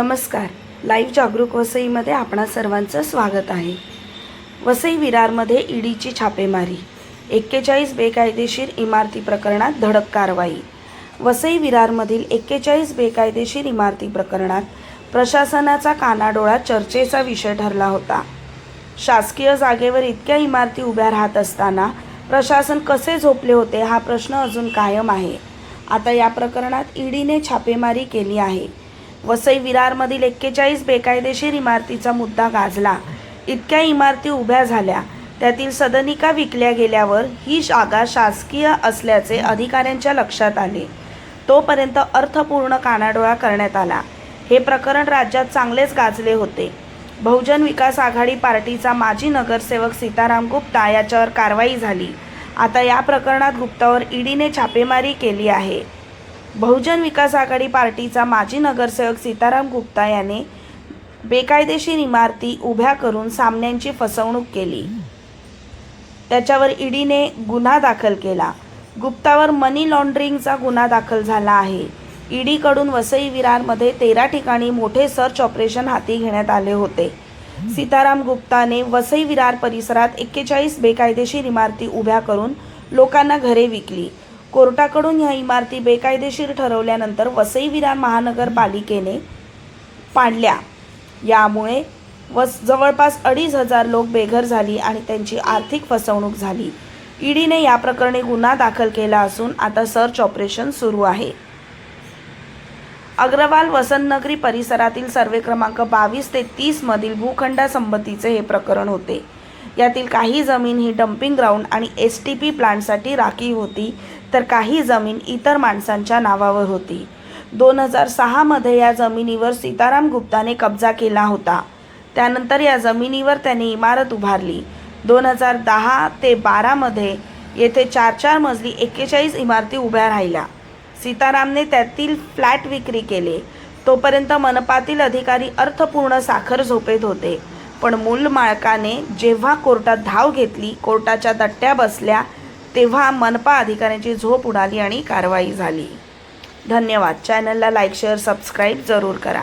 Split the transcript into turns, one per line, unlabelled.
नमस्कार. लाईव्ह जागरूक वसईमध्ये आपणा सर्वांचं स्वागत आहे. वसई विरारमध्ये ईडीची छापेमारी. एक्केचाळीस बेकायदेशीर इमारती प्रकरणात धडक कारवाई. वसई विरारमधील एक्केचाळीस बेकायदेशीर इमारती प्रकरणात प्रशासनाचा कानाडोळा चर्चेचा विषय ठरला होता. शासकीय जागेवर इतक्या इमारती उभ्या राहत असताना प्रशासन कसे झोपले होते हा प्रश्न अजून कायम आहे. आता या प्रकरणात ईडीने छापेमारी केली आहे. वसई विरारमधील एक्केचाळीस बेकायदेशीर इमारतीचा मुद्दा गाजला. इतक्या इमारती उभ्या झाल्या. त्यातील सदनिका विकल्या गेल्यावर ही जागा शासकीय असल्याचे अधिकाऱ्यांच्या लक्षात आले. तोपर्यंत अर्थपूर्ण कानाडोळा करण्यात आला. हे प्रकरण राज्यात चांगलेच गाजले होते. बहुजन विकास आघाडी पार्टीचा माजी नगरसेवक सीताराम गुप्ता याच्यावर कारवाई झाली. आता या प्रकरणात गुप्तावर ईडीने छापेमारी केली आहे. बहुजन विकास आघाडी पार्टीचा माजी नगरसेवक सीताराम गुप्ता याने बेकायदेशीर इमारती उभ्या करून सामन्यांची फसवणूक केली. त्याच्यावर ईडीने गुन्हा दाखल केला. गुप्तावर मनी लॉन्ड्रिंगचा गुन्हा दाखल झाला आहे. ईडीकडून वसई विरारमध्ये तेरा ठिकाणी मोठे सर्च ऑपरेशन हाती घेण्यात आले होते. सीताराम गुप्ताने वसई विरार परिसरात एक्केचाळीस बेकायदेशीर इमारती उभ्या करून लोकांना घरे विकली. कोर्टाकडून ह्या इमारती बेकायदेशीर ठरवल्यानंतर वसई विरार महानगरपालिकेने पाडल्या. यामुळे वस जवळपास अडीच हजार लोक बेघर झाली आणि त्यांची आर्थिक फसवणूक झाली. ईडीने या प्रकरणी गुन्हा दाखल केला असून आता सर्च ऑपरेशन सुरू आहे. अग्रवाल वसंतनगरी परिसरातील सर्वे क्रमांक बावीस ते तीस मधील भूखंडासंबंधीचे हे प्रकरण होते. यातील काही जमीन ही डम्पिंग ग्राउंड आणि एस टी पी प्लांटसाठी राखीव होती तर काही जमीन इतर माणसांच्या नावावर होती. दोन हजार सहामध्ये या जमिनीवर सीताराम गुप्ताने कब्जा केला होता. त्यानंतर या जमिनीवर त्याने इमारत उभारली. दोन हजार दहा ते बारामध्ये येथे चार चार मजली एक्केचाळीस इमारती उभ्या राहिल्या. सीतारामने त्यातील फ्लॅट विक्री केले. तोपर्यंत मनपातील अधिकारी अर्थपूर्ण साखर झोपेत होते. पण मूल माळकाने जेव्हा कोर्टात धाव घेतली कोर्टाच्या दट्ट्या बसल्या तेव्हा मनपा अधिकाऱ्यांची झोप उडाली आणि कारवाई झाली. धन्यवाद. चॅनलला लाईक शेअर सबस्क्राईब जरूर करा.